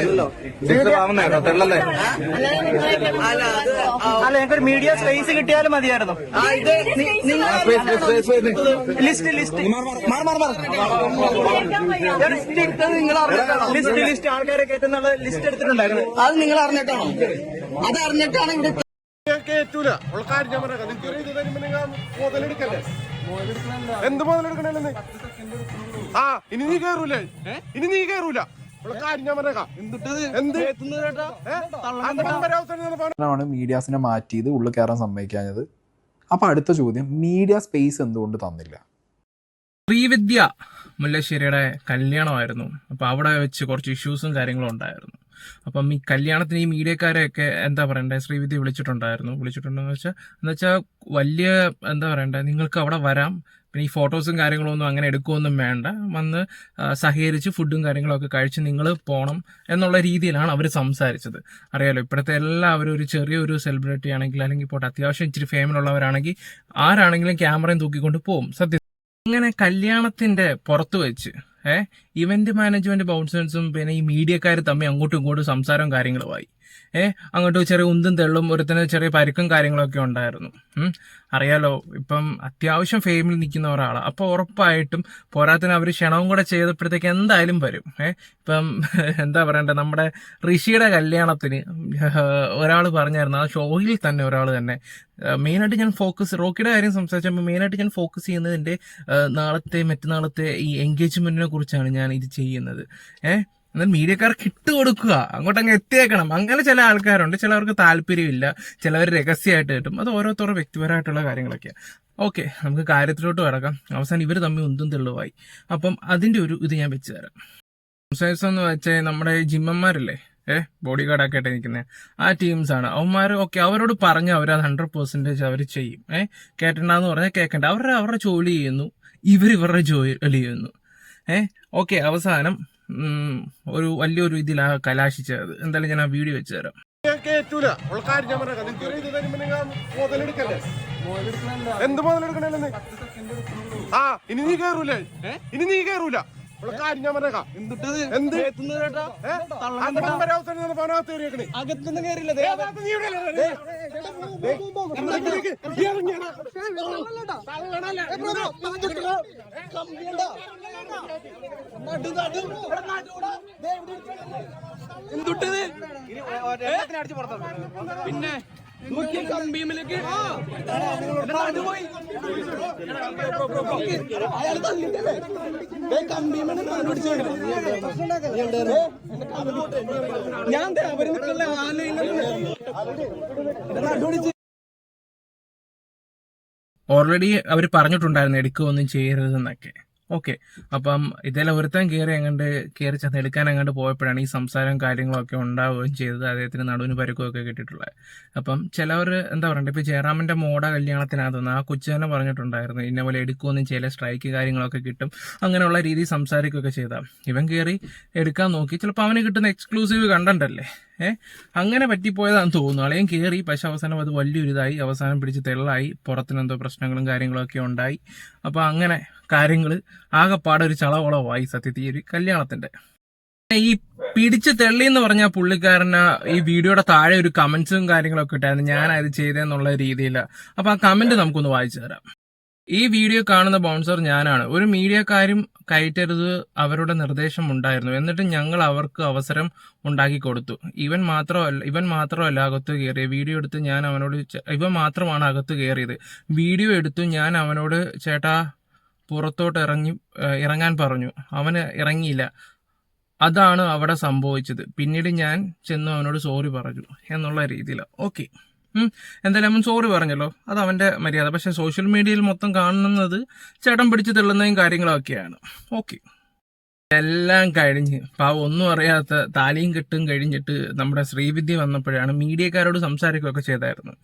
അല്ല അത് അല്ല ഞങ്ങൾക്ക് ഒരു മീഡിയ സ്പേസ് കിട്ടിയാലും മതിയായിരുന്നു. ആ ഇത് നിങ്ങൾ list list list list list ആൾക്കാരെ കയറ്റുന്നുള്ള ലിസ്റ്റ് എടുത്തിട്ടുണ്ടായിരുന്നു. അത് നിങ്ങൾ അറിഞ്ഞിട്ടാണോ? അത് അറിഞ്ഞിട്ടാണ് ഇവിടെ കേറ്റൂല. ഉള്ള കാര്യം ഞാൻ പറയാം നിങ്ങൾക്ക് ഇത് തരുമ്പോ നിങ്ങൾ മുതലെടുക്കല്ലേ? എന്ത് മുതലെടുക്കണല്ലേ ആ ഇനി നീ കയറൂലേ ഇനി നീ കേറൂല. ആണ് മീഡിയാസിനെ മാറ്റിയത് ഉള്ളിൽ കയറാൻ സമ്മതിക്കാഞ്ഞത്. അപ്പൊ അടുത്ത ചോദ്യം മീഡിയ സ്പേസ് എന്തുകൊണ്ട് തന്നില്ല? ശ്രീവിദ്യ മുല്ലശ്ശേരിയുടെ കല്യാണമായിരുന്നു. അപ്പോൾ അവിടെ വെച്ച് കുറച്ച് ഇഷ്യൂസും കാര്യങ്ങളും ഉണ്ടായിരുന്നു. അപ്പം ഈ കല്യാണത്തിന് ഈ മീഡിയക്കാരെയൊക്കെ എന്താ പറയണ്ടേ? ശ്രീവിദ്യ വിളിച്ചിട്ടുണ്ടായിരുന്നു. വിളിച്ചിട്ടുണ്ടെന്ന് വെച്ചാൽ എന്ന് വെച്ചാൽ വലിയ എന്താ പറയണ്ടേ? നിങ്ങൾക്ക് അവിടെ വരാം. പിന്നെ ഈ ഫോട്ടോസും കാര്യങ്ങളൊന്നും അങ്ങനെ എടുക്കുകയൊന്നും വേണ്ട. വന്ന് സഹകരിച്ച് ഫുഡും കാര്യങ്ങളൊക്കെ കഴിച്ച് നിങ്ങൾ പോകണം എന്നുള്ള രീതിയിലാണ് അവർ സംസാരിച്ചത്. അറിയാലോ ഇപ്പോഴത്തെ എല്ലാവരും ഒരു ചെറിയൊരു സെലിബ്രിറ്റി ആണെങ്കിൽ അല്ലെങ്കിൽ പോട്ടെ അത്യാവശ്യം ഇച്ചിരി ഫേമിലുള്ളവരാണെങ്കിൽ ആരാണെങ്കിലും ക്യാമറയും തൂക്കിക്കൊണ്ട് പോകും സത്യം. ഇങ്ങനെ കല്യാണത്തിന്റെ പുറത്ത് വെച്ച് ഏ? ഇവന്റ് മാനേജ്മെന്റ് ബൗൺസേഴ്സും പിന്നെ ഈ മീഡിയക്കാർ തമ്മിൽ അങ്ങോട്ടും ഇങ്ങോട്ടും സംസാരവും കാര്യങ്ങളുമായി ഏഹ് അങ്ങോട്ട് ചെറിയ ഉന്തും തെള്ളും ഒരുത്തന്നെ ചെറിയ പരുക്കും കാര്യങ്ങളൊക്കെ ഉണ്ടായിരുന്നു. അറിയാലോ ഇപ്പം അത്യാവശ്യം ഫെയിമിൽ നിൽക്കുന്ന ഒരാളാണ് അപ്പോൾ ഉറപ്പായിട്ടും പോരാത്തിന് അവർ ക്ഷണവും കൂടെ ചെയ്തപ്പോഴത്തേക്ക് എന്തായാലും വരും. ഏഹ് ഇപ്പം എന്താ പറയണ്ടേ നമ്മുടെ ഋഷിയുടെ കല്യാണത്തിന് ഒരാൾ പറഞ്ഞായിരുന്നു. ആ ഷോയിൽ തന്നെ ഒരാൾ തന്നെ മെയിനായിട്ട് ഞാൻ ഫോക്കസ് റോക്കിയുടെ കാര്യം സംസാരിച്ചപ്പോൾ മെയിനായിട്ട് ഞാൻ ഫോക്കസ് ചെയ്യുന്നത് എന്റെ നാളത്തെ മറ്റന്നാളത്തെ ഈ എൻഗേജ്മെന്റിനെ കുറിച്ചാണ് ഞാൻ ഇത് ചെയ്യുന്നത്. ഏഹ് എന്നാൽ മീഡിയക്കാർക്ക് ഇട്ട് കൊടുക്കുക. അങ്ങോട്ട് അങ്ങ് എത്തിയേക്കണം. അങ്ങനെ ചില ആൾക്കാരുണ്ട്. ചിലവർക്ക് താല്പര്യമില്ല. ചിലവർ രഹസ്യമായിട്ട് കിട്ടും. അത് ഓരോരുത്തരുടെ വ്യക്തിപരമായിട്ടുള്ള കാര്യങ്ങളൊക്കെയാണ് ഓക്കെ നമുക്ക് കാര്യത്തിലോട്ട് കിടക്കാം. അവസാനം ഇവർ തമ്മിൽ ഒന്നും തെളിവായി അപ്പം അതിന്റെ ഒരു ഇത് ഞാൻ വെച്ച് തരാം. സംസാരിച്ചെന്ന് വെച്ചാൽ നമ്മുടെ ജിമ്മന്മാരല്ലേ? ഏ ബോഡി ഗാർഡ് ആയിട്ട് നിൽക്കുന്നത് ആ ടീംസ് ആണ്. അവന്മാർ ഓക്കെ അവരോട് പറഞ്ഞ് അവർ അത് ഹൺഡ്രഡ് പെർസെന്റേജ് അവർ ചെയ്യും. ഏഹ് കേട്ടണ്ടെന്ന് പറഞ്ഞാൽ കേൾക്കണ്ട അവരുടെ അവരുടെ ജോലി ചെയ്യുന്നു. ഇവർ ഇവരുടെ ജോലി ചെയ്യുന്നു. ഏഹ് ഓക്കെ അവസാനം ഒരു വലിയൊരു ഇതിലാ കലാശിച്ചത്. എന്തായാലും ഞാൻ ആ വീഡിയോ വെച്ച് തരാം കേറ്റൂല. ഞാൻ പറയാം ഇത് മുതലെടുക്കല്ലേ എന്ത് മുതലെടുക്കണല്ലേ ആ ഇനി നീ കേറൂലേ? ഇനി നീ കേറൂല. അകത്തുനിന്ന് കയറില്ല? എന്തുട്ടത്? പിന്നെ? നോക്കിയ കമ്പിയുമിലേക്ക് ഞാൻ അവർ ഓൾറെഡി അവർ പറഞ്ഞിട്ടുണ്ടായിരുന്നു എടുക്കുകയൊന്നും ചെയ്യരുതെന്നൊക്കെ. ഓക്കെ. അപ്പം ഇതെല്ലാം ഒരുത്തൻ കയറി അങ്ങോട്ട് കയറി ചെന്ന് എടുക്കാൻ അങ്ങോട്ട് പോയപ്പോഴാണ് ഈ സംസാരം കാര്യങ്ങളൊക്കെ ഉണ്ടാവുകയും ചെയ്തത് അദ്ദേഹത്തിന് നടുവിന് പരുക്കുമൊക്കെ കിട്ടിയിട്ടുള്ളത്. അപ്പം ചിലവർ എന്താ പറയണ്ടേ ഇപ്പോൾ ജയറാമിന്റെ മോഡ കല്യാണത്തിനകത്തുനിന്ന് ആ കൊച്ചു തന്നെ പറഞ്ഞിട്ടുണ്ടായിരുന്നു ഇന്ന പോലെ എടുക്കുമെന്നും ചില സ്ട്രൈക്ക് കാര്യങ്ങളൊക്കെ കിട്ടും അങ്ങനെയുള്ള രീതിയിൽ സംസാരിക്കുകയൊക്കെ ചെയ്താൽ ഇവൻ കയറി എടുക്കാൻ നോക്കി ചിലപ്പോൾ അവന് കിട്ടുന്ന എക്സ്ക്ലൂസീവ് കണ്ടന്റ് അല്ലേ? ഏഹ് അങ്ങനെ പറ്റിപ്പോയതാണെന്ന് തോന്നുന്നു. അളയും കയറി പക്ഷെ അവസാനം അത് വലിയൊരു ഇതായി അവസാനം പിടിച്ച് തെള്ളായി പുറത്തിനെന്തോ പ്രശ്നങ്ങളും കാര്യങ്ങളൊക്കെ ഉണ്ടായി. അപ്പോൾ അങ്ങനെ കാര്യങ്ങൾ ആകെപ്പാടെ ഒരു ചളവളവായി സത്യത്തിൽ ഒരു കല്യാണത്തിന്റെ. ഈ പിടിച്ച് തെള്ളി എന്ന് പറഞ്ഞ പുള്ളിക്കാരന് ഈ വീഡിയോയുടെ താഴെ ഒരു കമന്റ്സും കാര്യങ്ങളൊക്കെ ഇട്ടായിരുന്നു. ഞാൻ അത് ചെയ്തെന്നുള്ള രീതിയിൽ അപ്പൊ ആ കമന്റ് നമുക്കൊന്ന് വായിച്ചു തരാം. ഈ വീഡിയോ കാണുന്ന ബൗൺസർ ഞാനാണ്. ഒരു മീഡിയക്കാരും കയറ്റരുത് അവരുടെ നിർദ്ദേശം ഉണ്ടായിരുന്നു എന്നിട്ട് ഞങ്ങൾ അവർക്ക് അവസരം ഉണ്ടാക്കി കൊടുത്തു. ഇവൻ മാത്രമല്ല ഇവൻ മാത്രമല്ല അകത്ത് കയറിയത്. വീഡിയോ എടുത്ത് ഞാൻ അവനോട് ഇവൻ മാത്രമാണ് അകത്ത് കയറിയത്. വീഡിയോ എടുത്തു ഞാൻ അവനോട് ചേട്ടാ പുറത്തോട്ട് ഇറങ്ങി ഇറങ്ങാൻ പറഞ്ഞു. അവന് ഇറങ്ങിയില്ല. അതാണ് അവിടെ സംഭവിച്ചത്. പിന്നീട് ഞാൻ ചെന്ന് അവനോട് സോറി പറഞ്ഞു എന്നുള്ള രീതിയിൽ ഓക്കെ എന്തായാലും അവൻ സോറി പറഞ്ഞല്ലോ. അത് അവന്റെ മര്യാദ. പക്ഷെ സോഷ്യൽ മീഡിയയിൽ മൊത്തം കാണുന്നത് ചേട്ടൻ പിടിച്ച് തെള്ളുന്നതും കാര്യങ്ങളൊക്കെയാണ്. ഓക്കെ എല്ലാം കഴിഞ്ഞ്. പാവം ഒന്നും അറിയാത്ത താലിയും കെട്ടും കഴിഞ്ഞിട്ട് നമ്മുടെ ശ്രീവിദ്യ വന്നപ്പോഴാണ് മീഡിയക്കാരോട് സംസാരിക്കുകയൊക്കെ ചെയ്തായിരുന്നു.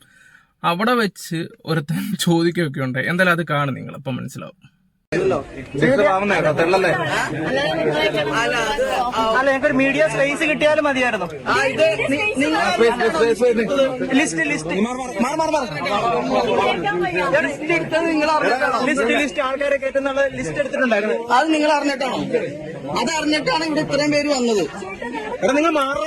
അവിടെ വെച്ച് ഒരുത്തൻ ചോദിക്കുകയൊക്കെ ഉണ്ട്. എന്തായാലും അത് കാണും നിങ്ങൾ. അപ്പം മനസ്സിലാവും. അല്ല അത് അല്ല ഞങ്ങൾക്ക് ഒരു മീഡിയ സ്പേസ് കിട്ടിയാലും മതിയായിരുന്നു. ലിസ്റ്റ് ലിസ്റ്റ് ലിസ്റ്റ് ലിസ്റ്റ് ആൾക്കാരെ കയറ്റുന്നുള്ള ലിസ്റ്റ് എടുത്തിട്ടുണ്ടായിരുന്നു അത് നിങ്ങൾ അറിഞ്ഞിട്ടാണോ? അത് അറിഞ്ഞിട്ടാണ് ഇവിടെ ഇത്രയും പേര് വന്നത്. നിങ്ങൾ മാറാ.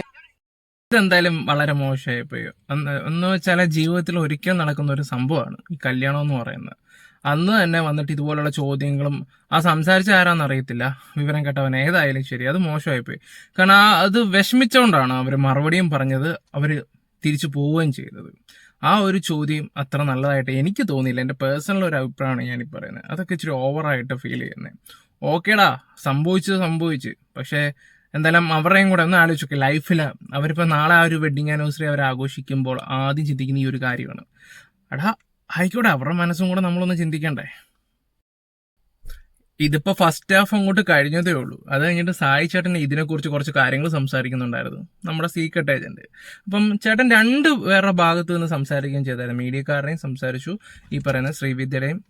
ഇതെന്തായാലും വളരെ മോശമായി പോയി. എന്ന് എന്ന് വെച്ചാൽ ജീവിതത്തിൽ ഒരിക്കലും നടക്കുന്ന ഒരു സംഭവമാണ് ഈ കല്യാണം എന്ന് പറയുന്നത്. അന്ന് തന്നെ വന്നിട്ട് ഇതുപോലുള്ള ചോദ്യങ്ങളും ആ സംസാരിച്ച ആരാന്ന് അറിയത്തില്ല. വിവരം കേട്ടവൻ ഏതായാലും ശരി. അത് മോശമായി പോയി. കാരണം ആ അത് വിഷമിച്ചുകൊണ്ടാണ് അവർ മറുപടിയും പറഞ്ഞത് അവർ തിരിച്ചു പോവുകയും ചെയ്തത്. ആ ഒരു ചോദ്യം അത്ര നല്ലതായിട്ട് എനിക്ക് തോന്നിയില്ല. എന്റെ പേഴ്സണൽ ഒരു അഭിപ്രായമാണ് ഞാൻ പറയുന്നത്. അതൊക്കെ ഇച്ചിരി ഓവറായിട്ട് ഫീൽ ചെയ്യുന്നത് ഓക്കേടാ സംഭവിച്ചത് സംഭവിച്ച്. പക്ഷേ എന്തായാലും അവരുടെയും കൂടെ ഒന്ന് ആലോചിച്ചു ലൈഫിൽ അവരിപ്പോൾ നാളെ ആ ഒരു വെഡിങ് ആനിവേഴ്സറി അവർ ആഘോഷിക്കുമ്പോൾ ആദ്യം ചിന്തിക്കുന്ന ഈ ഒരു കാര്യമാണ്. എടാ ആയിക്കോട്ടെ അവരുടെ മനസ്സും കൂടെ നമ്മളൊന്ന് ചിന്തിക്കണ്ടേ? ഇതിപ്പോൾ ഫസ്റ്റ് ഹാഫ് അങ്ങോട്ട് കഴിഞ്ഞതേ ഉള്ളൂ. അത് കഴിഞ്ഞിട്ട് സായി ചേട്ടൻ ഇതിനെക്കുറിച്ച് കുറച്ച് കാര്യങ്ങൾ സംസാരിക്കുന്നുണ്ടായിരുന്നു. നമ്മുടെ സീക്രട്ട് ഏജന്റ് അപ്പം ചേട്ടൻ രണ്ട് വേറെ ഭാഗത്ത് നിന്ന് സംസാരിക്കുകയും ചെയ്തായിരുന്നു. മീഡിയക്കാരുടെയും സംസാരിച്ചു. ഈ പറയുന്ന ശ്രീവിദ്യയുടെയും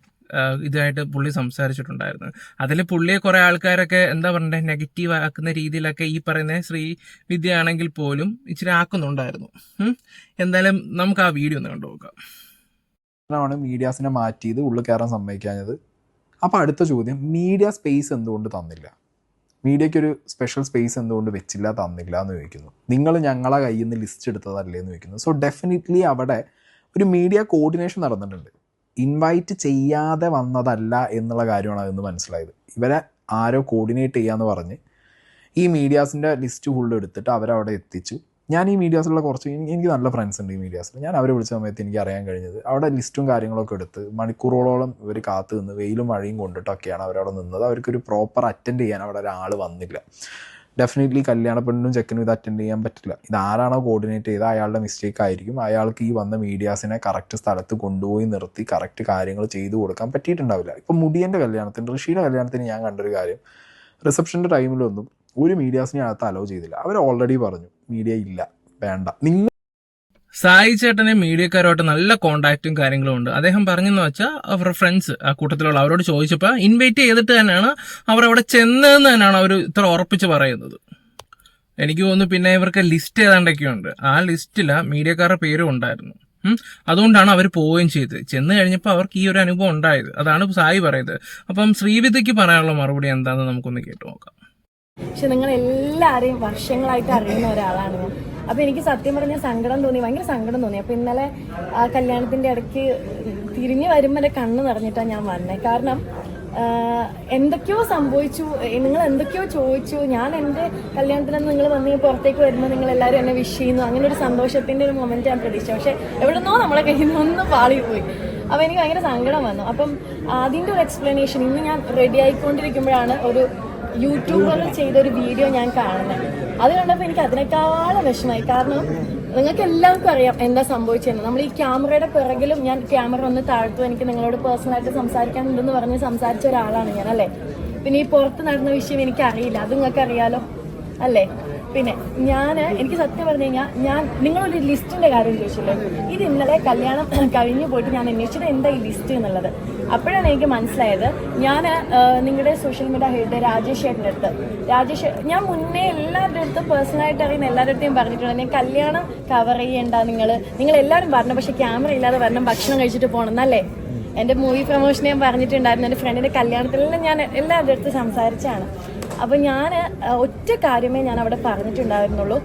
ഇതായിട്ട് പുള്ളി സംസാരിച്ചിട്ടുണ്ടായിരുന്നു. അതിൽ പുള്ളിയെ കുറെ ആൾക്കാരൊക്കെ എന്താ പറയണ്ടേ നെഗറ്റീവ് ആക്കുന്ന രീതിയിലൊക്കെ ഈ പറയുന്ന ശ്രീ വിദ്യ ആണെങ്കിൽ പോലും ഇച്ചിരി ആക്കുന്നുണ്ടായിരുന്നു. എന്തായാലും നമുക്ക് ആ വീഡിയോ ഒന്ന് കണ്ടു നോക്കാം. ആണ് മീഡിയാസിനെ മാറ്റിയത് ഉള്ളിൽ കയറാൻ സമ്മതിക്കാഞ്ഞത്. അപ്പോൾ അടുത്ത ചോദ്യം മീഡിയ സ്പേസ് എന്തുകൊണ്ട് തന്നില്ല? മീഡിയയ്ക്ക് ഒരു സ്പെഷ്യൽ സ്പേസ് എന്തുകൊണ്ട് വെച്ചില്ല തന്നില്ല എന്ന് ചോദിക്കുന്നു. നിങ്ങൾ ഞങ്ങളെ കയ്യിൽ നിന്ന് ലിസ്റ്റ് എടുത്തതല്ലേ എന്ന് ചോദിക്കുന്നു. സോ ഡെഫിനറ്റ്ലി അവിടെ ഒരു മീഡിയ കോർഡിനേഷൻ നടന്നിട്ടുണ്ട്. ഇൻവൈറ്റ് ചെയ്യാതെ വന്നതല്ല എന്നുള്ള കാര്യമാണ് അതെന്ന് മനസ്സിലായത്. ഇവരെ ആരോ കോർഡിനേറ്റ് ചെയ്യാന്ന് പറഞ്ഞ് ഈ മീഡിയാസിന്റെ ലിസ്റ്റ് ഫുള്ള് എടുത്തിട്ട് അവരവിടെ എത്തിച്ചു. ഞാൻ ഈ മീഡിയാസിലുള്ള കുറച്ച് എനിക്ക് നല്ല ഫ്രണ്ട്സ് ഉണ്ട് ഈ മീഡിയാസിൽ ഞാൻ അവരെ വിളിച്ച സമയത്ത് എനിക്ക് അറിയാൻ കഴിഞ്ഞത് അവിടെ ലിസ്റ്റും കാര്യങ്ങളൊക്കെ എടുത്ത് മണിക്കൂറുകളോളം ഇവർ കാത്തു നിന്ന് വെയിലും മഴയും കൊണ്ടിട്ടൊക്കെയാണ് അവരവിടെ നിന്നത്. അവർക്കൊരു പ്രോപ്പർ അറ്റൻഡ് ചെയ്യാൻ അവിടെ ഒരാൾ വന്നില്ല. ഡെഫിനറ്റ്ലി കല്യാണ പെണ്ണിനും ചെക്കനും ഇത് അറ്റൻഡ് ചെയ്യാൻ പറ്റില്ല. ഇത് ആരാണോ കോർഡിനേറ്റ് ചെയ്ത് അയാളുടെ മിസ്റ്റേക്ക് ആയിരിക്കും. അയാൾക്ക് ഈ വന്ന മീഡിയാസിനെ കറക്റ്റ് സ്ഥലത്ത് കൊണ്ടുപോയി നിർത്തി കറക്റ്റ് കാര്യങ്ങൾ ചെയ്തു കൊടുക്കാൻ പറ്റിയിട്ടുണ്ടാവില്ല. ഇപ്പം മുടിയന്റെ കല്യാണത്തിന് ഋഷിയുടെ കല്യാണത്തിന് ഞാൻ കണ്ടൊരു കാര്യം. റിസപ്ഷന്റെ ടൈമിലൊന്നും ഒരു മീഡിയാസിനെ അകത്ത് അലോ ചെയ്തില്ല. അവർ ഓൾറെഡി പറഞ്ഞു മീഡിയ ഇല്ല വേണ്ട. നിങ്ങൾ സായി ചേട്ടനെ മീഡിയക്കാരുമായിട്ട് നല്ല കോണ്ടാക്റ്റും കാര്യങ്ങളും ഉണ്ട്. അദ്ദേഹം പറഞ്ഞെന്ന് വെച്ചാൽ അവരുടെ ഫ്രണ്ട്സ് ആ കൂട്ടത്തിലുള്ള അവരോട് ചോദിച്ചപ്പോൾ ഇൻവൈറ്റ് ചെയ്തിട്ട് തന്നെയാണ് അവർ അവിടെ ചെന്നതെന്ന് തന്നെയാണ് അവർ ഇത്ര ഉറപ്പിച്ച് പറയുന്നത്. എനിക്ക് തോന്നുന്നു പിന്നെ ഇവർക്ക് ലിസ്റ്റ് ഏതാണ്ടൊക്കെയുണ്ട് ആ ലിസ്റ്റില മീഡിയക്കാരുടെ പേരും ഉണ്ടായിരുന്നു. അതുകൊണ്ടാണ് അവർ പോവുകയും ചെയ്തത്. ചെന്ന് കഴിഞ്ഞപ്പോൾ അവർക്ക് ഈ ഒരു അനുഭവം ഉണ്ടായത്. അതാണ് സായി പറയുന്നത്. അപ്പം ശ്രീവിദ്യക്ക് പറയാനുള്ള മറുപടി എന്താണെന്ന് നമുക്കൊന്ന് കേട്ടു നോക്കാം. പക്ഷെ നിങ്ങൾ എല്ലാരെയും വർഷങ്ങളായിട്ട് അറിയുന്ന ഒരാളാണ് ഞാൻ. അപ്പൊ എനിക്ക് സത്യം പറഞ്ഞ സങ്കടം തോന്നി ഭയങ്കര സങ്കടം തോന്നി. അപ്പൊ ഇന്നലെ ആ കല്യാണത്തിന്റെ ഇടയ്ക്ക് തിരിഞ്ഞു വരുമ്പോൾ എന്റെ കണ്ണ് നിറഞ്ഞിട്ടാണ് ഞാൻ വന്നത് കാരണം എന്തൊക്കെയോ സംഭവിച്ചു. നിങ്ങൾ എന്തൊക്കെയോ ചോദിച്ചു. ഞാൻ എന്റെ കല്യാണത്തിന് നിങ്ങൾ വന്ന് പുറത്തേക്ക് വരുമ്പോൾ നിങ്ങൾ എല്ലാവരും എന്നെ വിഷ് ചെയ്യുന്നു. അങ്ങനെ ഒരു സന്തോഷത്തിന്റെ ഒരു മൊമെന്റ് ഞാൻ പ്രതീക്ഷിച്ചു. പക്ഷെ എവിടെന്നോ നമ്മളെ കയ്യിൽ നിന്ന് ഒന്ന് പാളിപ്പോയി. അപ്പൊ എനിക്ക് ഭയങ്കര സങ്കടം വന്നു. അപ്പം അതിന്റെ ഒരു എക്സ്പ്ലനേഷൻ ഇന്ന് ഞാൻ റെഡി ആയിക്കൊണ്ടിരിക്കുമ്പോഴാണ് ഒരു യൂട്യൂബർ ചെയ്ത ഒരു വീഡിയോ ഞാൻ കാണുന്നത്. അത് കണ്ടപ്പോൾ എനിക്ക് അതിനേക്കാളും വിഷമമായി. കാരണം നിങ്ങൾക്ക് എല്ലാവർക്കും അറിയാം എന്താ സംഭവിച്ചതെന്ന്. നമ്മൾ ഈ ക്യാമറയുടെ പിറകിലും ഞാൻ ക്യാമറ ഒന്ന് താഴ്ത്തു. എനിക്ക് നിങ്ങളോട് പേഴ്സണലായിട്ട് സംസാരിക്കാനുണ്ടെന്ന് പറഞ്ഞ് സംസാരിച്ച ഒരാളാണ് ഞാൻ അല്ലേ? പിന്നെ ഈ പുറത്ത് നടന്ന വിഷയം എനിക്ക് അറിയില്ല അത് നിങ്ങൾക്ക് അറിയാലോ അല്ലേ? പിന്നെ ഞാൻ എനിക്ക് സത്യം പറഞ്ഞു കഴിഞ്ഞാൽ ഞാൻ നിങ്ങളൊരു ലിസ്റ്റിന്റെ കാര്യം ചോദിച്ചില്ലേ? ഇത് ഇന്നലെ കല്യാണം കഴിഞ്ഞു പോയിട്ട് ഞാൻ അന്വേഷിച്ചത് എന്താ ഈ ലിസ്റ്റ് എന്നുള്ളത്? അപ്പോഴാണ് എനിക്ക് മനസ്സിലായത്. ഞാൻ നിങ്ങളുടെ സോഷ്യൽ മീഡിയ ഹെഡ് രാജേഷ് ചേട്ടന്റെ അടുത്ത്. രാജേഷ് ഞാൻ മുന്നേ എല്ലാവരുടെ അടുത്തും പേഴ്സണലായിട്ട് അറിയുന്ന എല്ലാവരുടെ അടുത്തും പറഞ്ഞിട്ടുണ്ട്. ഞാൻ കല്യാണം കവർ ചെയ്യേണ്ട നിങ്ങൾ നിങ്ങൾ എല്ലാവരും പറഞ്ഞു പക്ഷേ ക്യാമറ ഇല്ലാതെ വരണം. ഭക്ഷണം കഴിച്ചിട്ട് പോകണം എന്നല്ലേ? എന്റെ മൂവി പ്രൊമോഷൻ ഞാൻ പറഞ്ഞിട്ടുണ്ടായിരുന്നു. എന്റെ ഫ്രണ്ടിന്റെ കല്യാണത്തിലെല്ലാം ഞാൻ എല്ലാവരുടെ അടുത്ത് സംസാരിച്ചാണ് അപ്പോൾ ഞാൻ ഒറ്റ കാര്യമേ ഞാൻ അവിടെ പറഞ്ഞിട്ടുണ്ടായിരുന്നുള്ളൂ.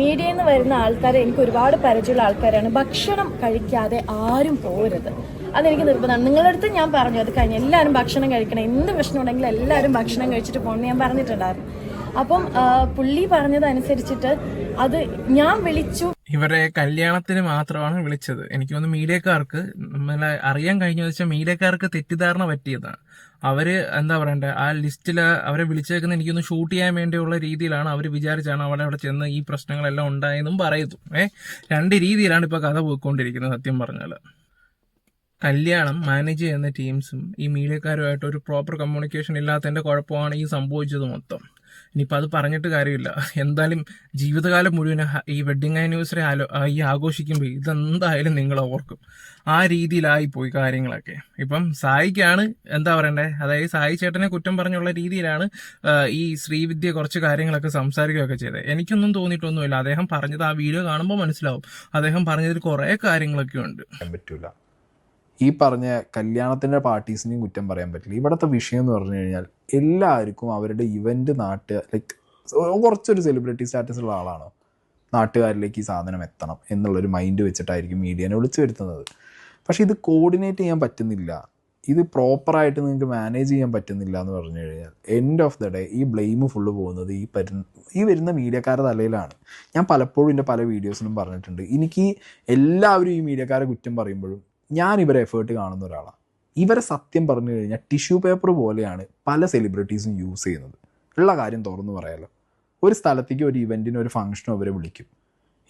മീഡിയയിൽ നിന്ന് വരുന്ന ആൾക്കാർ എനിക്ക് ഒരുപാട് പരിചയമുള്ള ആൾക്കാരാണ്. ഭക്ഷണം കഴിക്കാതെ ആരും പോരുത്. അതെനിക്ക് നിർബന്ധമാണ്. നിങ്ങളുടെ അടുത്ത് ഞാൻ പറഞ്ഞു അത് കഴിഞ്ഞ് എല്ലാവരും ഭക്ഷണം കഴിക്കണം. എന്ത് പ്രശ്നം ഉണ്ടെങ്കിലും എല്ലാവരും ഭക്ഷണം കഴിച്ചിട്ട് പോകണമെന്ന് ഞാൻ പറഞ്ഞിട്ടുണ്ടായിരുന്നു. അപ്പം പുള്ളി പറഞ്ഞതനുസരിച്ചിട്ട് അത് ഞാൻ വിളിച്ചു. ഇവരെ കല്യാണത്തിന് മാത്രമാണ് വിളിച്ചത്. എനിക്ക് തോന്നുന്നു മീഡിയക്കാർക്ക് നമ്മളെ അറിയാൻ കഴിഞ്ഞ വെച്ചാൽ മീഡിയക്കാർക്ക് തെറ്റിദ്ധാരണ പറ്റിയതാണ്. അവർ എന്താ പറയണ്ടേ ആ ലിസ്റ്റിൽ അവരെ വിളിച്ചേക്കുന്ന എനിക്കൊന്ന് ഷൂട്ട് ചെയ്യാൻ വേണ്ടിയുള്ള രീതിയിലാണ് അവർ വിചാരിച്ചാണ് അവിടെ അവിടെ ചെന്ന് ഈ പ്രശ്നങ്ങളെല്ലാം ഉണ്ടായെന്നും പറയുന്നു. ഏഹ് രണ്ട് രീതിയിലാണ് ഇപ്പൊ കഥ പോയിക്കൊണ്ടിരിക്കുന്നത് സത്യം പറഞ്ഞാൽ കല്യാണം മാനേജ് ചെയ്യുന്ന ടീംസും ഈ മീഡിയക്കാരുമായിട്ട് ഒരു പ്രോപ്പർ കമ്മ്യൂണിക്കേഷൻ ഇല്ലാത്തതിന്റെ കുഴപ്പമാണ് ഈ സംഭവിച്ചത് മൊത്തം. ഇനിയിപ്പോൾ അത് പറഞ്ഞിട്ട് കാര്യമില്ല. എന്തായാലും ജീവിതകാലം മുഴുവൻ ഈ വെഡ്ഡിങ് ആനിവേഴ്സറി ആലോ ഈ ആഘോഷിക്കുമ്പോൾ ഇതെന്തായാലും നിങ്ങൾ ഓർക്കും. ആ രീതിയിലായി പോയി കാര്യങ്ങളൊക്കെ. ഇപ്പം സായിക്കാണ് എന്താ പറയണ്ടേ? അതായത് സായി ചേട്ടനെ കുറ്റം പറഞ്ഞുള്ള രീതിയിലാണ് ഈ ശ്രീവിദ്യ കുറച്ച് കാര്യങ്ങളൊക്കെ സംസാരിക്കുകയൊക്കെ ചെയ്തത്. എനിക്കൊന്നും തോന്നിയിട്ടൊന്നുമില്ല. അദ്ദേഹം പറഞ്ഞത് ആ വീഡിയോ കാണുമ്പോൾ മനസ്സിലാവും. അദ്ദേഹം പറഞ്ഞതിൽ കുറേ കാര്യങ്ങളൊക്കെ ഉണ്ട്. പറ്റൂല. ഈ പറഞ്ഞ കല്യാണത്തിന്റെ പാർട്ടീസിനെയും കുറ്റം പറയാൻ പറ്റില്ല. ഇവിടുത്തെ വിഷയം എന്ന് പറഞ്ഞു കഴിഞ്ഞാൽ എല്ലാവർക്കും അവരുടെ ഇവന്റ് നാട്ട് ലൈക്ക് കുറച്ചൊരു സെലിബ്രിറ്റി സ്റ്റാറ്റസ് ഉള്ള ആളാണോ? നാട്ടുകാരിലേക്ക് ഈ സാധനം എത്തണം എന്നുള്ളൊരു മൈൻഡ് വെച്ചിട്ടായിരിക്കും മീഡിയനെ വിളിച്ചു വരുത്തുന്നത്. പക്ഷേ ഇത് കോർഡിനേറ്റ് ചെയ്യാൻ പറ്റുന്നില്ല. ഇത് പ്രോപ്പറായിട്ട് നിങ്ങൾക്ക് മാനേജ് ചെയ്യാൻ പറ്റുന്നില്ല എന്ന് പറഞ്ഞു കഴിഞ്ഞാൽ എൻഡ് ഓഫ് ദ ഡേ ഈ ബ്ലെയിം ഫുള്ള് പോകുന്നത് ഈ പരുന്ന ഈ വരുന്ന മീഡിയക്കാരുടെ തലയിലാണ്. ഞാൻ പലപ്പോഴും എന്റെ പല വീഡിയോസിലും പറഞ്ഞിട്ടുണ്ട്. എനിക്ക് എല്ലാവരും ഈ മീഡിയക്കാരെ കുറ്റം പറയുമ്പോഴും ഞാൻ ഇവരെ എഫേർട്ട് കാണുന്ന ഒരാളാണ് ഇവരെ സത്യം പറഞ്ഞു കഴിഞ്ഞാൽ ടിഷ്യൂ പേപ്പർ പോലെയാണ് പല സെലിബ്രിറ്റീസും യൂസ് ചെയ്യുന്നത്. ഉള്ള കാര്യം തുറന്നു പറയാലോ. ഒരു സ്ഥലത്തേക്ക് ഒരു ഇവന്റിന് ഒരു ഫംഗ്ഷനോ ഇവരെ വിളിക്കും.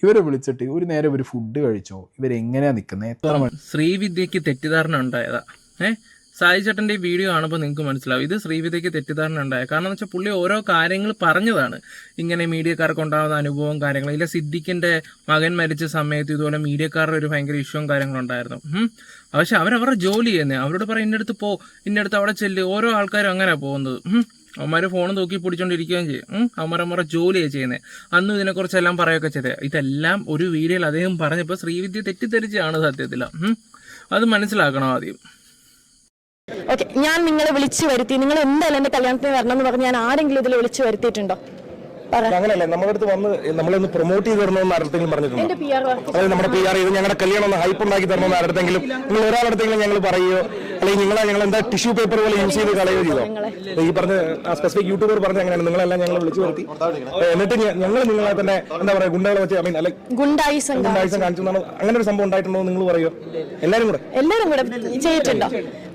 ഇവരെ വിളിച്ചിട്ട് ഒരു നേരം ഒരു ഫുഡ് കഴിച്ചോ? ഇവരെങ്ങനെയാണ് നിൽക്കുന്നത് എത്ര ശ്രീവിദ്യക്ക് തെറ്റിദ്ധാരണ ഉണ്ടായതാ. ഏ? സായി ചേട്ടന്റെ ഈ വീഡിയോ കാണുമ്പോൾ നിങ്ങൾക്ക് മനസ്സിലാവും. ഇത് ശ്രീവിദ്യക്ക് തെറ്റിദ്ധാരണ ഉണ്ടായ. കാരണം എന്ന് വെച്ചാൽ പുള്ളി ഓരോ കാര്യങ്ങൾ പറഞ്ഞതാണ്. ഇങ്ങനെ മീഡിയക്കാർക്ക് ഉണ്ടാകുന്ന അനുഭവം കാര്യങ്ങൾ ഇല്ല സിദ്ദിഖിന്റെ മകൻ മരിച്ച സമയത്ത് ഇതുപോലെ മീഡിയക്കാരുടെ ഒരു ഭയങ്കര ഇഷ്യൂവും കാര്യങ്ങളും ഉണ്ടായിരുന്നു. പക്ഷെ അവരവരുടെ ജോലി ചെയ്യുന്നത് അവരോട് പറയും ഇന്നടുത്ത് പോ. ഇന്നടുത്ത് അവിടെ ചെല്ല്. ഓരോ ആൾക്കാരും അങ്ങനെ പോകുന്നത്. അവന്മാർ ഫോൺ തൂക്കി പിടിച്ചോണ്ടിരിക്കുകയും ചെയ്യും. ഉം. അവന്മാരമ്മയുടെ ജോലിയാണ് ചെയ്യുന്നത് അന്നും ഇതിനെക്കുറിച്ചെല്ലാം പറയുകയൊക്കെ ചെയ്തത് ഇതെല്ലാം ഒരു വീഡിയോയിൽ അദ്ദേഹം പറഞ്ഞപ്പോൾ ശ്രീവിദ്യ തെറ്റിദ്ധരിച്ചാണ് സത്യത്തിൽ അത് മനസ്സിലാക്കണം ആദ്യം. ഓക്കെ ഞാൻ നിങ്ങളെ വിളിച്ചു വരുത്തി. നിങ്ങൾ എന്തായാലും എന്റെ കല്യാണത്തിന് വരണം എന്ന് പറഞ്ഞ് ഞാൻ ആരെങ്കിലും ഇതിൽ വിളിച്ചു വരുത്തിയിട്ടുണ്ടോ? പറ. അങ്ങനെയല്ല നമ്മുടെ അടുത്ത് വന്ന് നമ്മളൊന്ന് പ്രൊമോട്ട് ചെയ്ത് തരണമെന്ന് ആരുടെങ്കിലും പറഞ്ഞിട്ടുണ്ട്? അതായത് നമ്മുടെ പി ആർ ചെയ്ത് ഞങ്ങളുടെ കല്യാണം ഒന്ന് ഹൈപ്പ് ഉണ്ടാക്കി തരണമെന്ന് ആരുടെങ്കിലും നിങ്ങൾ ഒരാളടുത്തെങ്കിലും ഞങ്ങൾ പറയുകയോ അല്ലെങ്കിൽ നിങ്ങളെ ഞങ്ങൾ എന്താ ടിഷ്യൂ പേപ്പർ പോലെ യൂസ് ചെയ്ത് കളയുകയോ ചെയ്തോ? ഈ പറഞ്ഞ സ്പെസിഫിക് യൂട്യൂബർ പറഞ്ഞ അങ്ങനെയാണ്. നിങ്ങളെല്ലാം ഞങ്ങൾ വിളിച്ചു വരുത്തി. എന്നിട്ട് ഞങ്ങൾ നിങ്ങളെ തന്നെ എന്താ പറയുക ഗുണ്ടകളെ വെച്ച് ഐ മീൻ അല്ലെ ഗുണ്ടായിസം കാണിച്ചു. അങ്ങനെ ഒരു സംഭവം ഉണ്ടായിട്ടുണ്ടോ നിങ്ങൾ പറയോ എല്ലാരും കൂടെ? എല്ലാരും കൂടെ ചെയ്തിട്ടുണ്ടോ?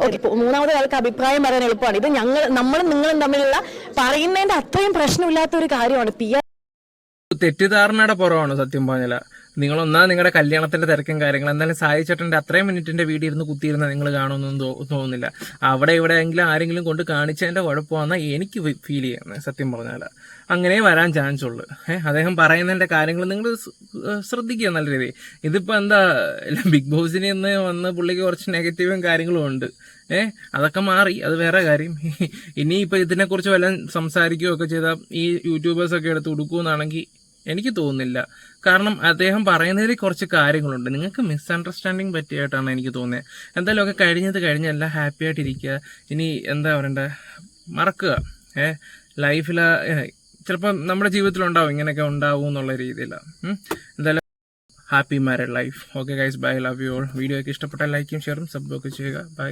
ഓക്കെ മൂന്നാമത് ആൾക്ക് അഭിപ്രായം പറയാൻ എളുപ്പമാണ്. ഇത് ഞങ്ങൾ നമ്മളും നിങ്ങളും തമ്മിലുള്ള പറയുന്നതിന്റെ അത്രയും പ്രശ്നമില്ലാത്ത ഒരു കാര്യമാണ് തെറ്റിദ്ധാരണയുടെ പുറമാണ് സത്യം പറഞ്ഞാൽ നിങ്ങൾ ഒന്നാ നിങ്ങളുടെ കല്യാണത്തിന്റെ തിരക്കും കാര്യങ്ങൾ എന്തായാലും സായി ചേട്ടന്റെ അത്രയും മിനിറ്റിന്റെ വീഡിയോ ഇരുന്ന് കുത്തിയിരുന്ന നിങ്ങൾ കാണുമെന്നൊന്നും തോന്നുന്നില്ല. അവിടെ എവിടെയെങ്കിലും ആരെങ്കിലും കൊണ്ട് കാണിച്ചതിന്റെ കുഴപ്പമാണ് എനിക്ക് ഫീൽ ചെയ്യുന്നത് സത്യം പറഞ്ഞാൽ അങ്ങനെ വരാൻ ചാൻസ് ഉള്ളു. ഏഹ് അദ്ദേഹം പറയുന്നതിന്റെ കാര്യങ്ങൾ നിങ്ങൾ ശ്രദ്ധിക്കുക നല്ല രീതിയിൽ. ഇതിപ്പോ എന്താ ബിഗ് ബോസിന് ഇന്ന് വന്ന് പുള്ളിക്ക് കുറച്ച് നെഗറ്റീവും കാര്യങ്ങളും ഉണ്ട്. ഏഹ് അതൊക്കെ മാറി. അത് വേറെ കാര്യം. ഇനി ഇപ്പൊ ഇതിനെക്കുറിച്ച് വല്ലതും സംസാരിക്കുകയൊക്കെ ചെയ്താൽ ഈ യൂട്യൂബേഴ്സൊക്കെ എടുത്ത് കൊടുക്കുമെന്നാണെങ്കിൽ എനിക്ക് തോന്നുന്നില്ല. കാരണം അദ്ദേഹം പറയുന്നതിൽ കുറച്ച് കാര്യങ്ങളുണ്ട്. നിങ്ങൾക്ക് മിസ്അണ്ടർസ്റ്റാൻഡിങ് പറ്റിയായിട്ടാണ് എനിക്ക് തോന്നിയത് എന്തായാലും ഒക്കെ കഴിഞ്ഞത് കഴിഞ്ഞല്ല ഹാപ്പി ആയിട്ടിരിക്കുക. ഇനി എന്താ പറയണ്ടേ? മറക്കുക. ഏ ലൈഫിൽ ചിലപ്പോൾ നമ്മുടെ ജീവിതത്തിലുണ്ടാവും ഇങ്ങനെയൊക്കെ ഉണ്ടാവും എന്നുള്ള രീതിയിലാണ് എന്തായാലും happy married life okay guys bye love you all video ഒക്കെ ഇഷ്ടപ്പെട്ടാൽ ലൈക്കും ഷെയറും സബ്ബൊക്കെ ചെയ്യുക. ബൈ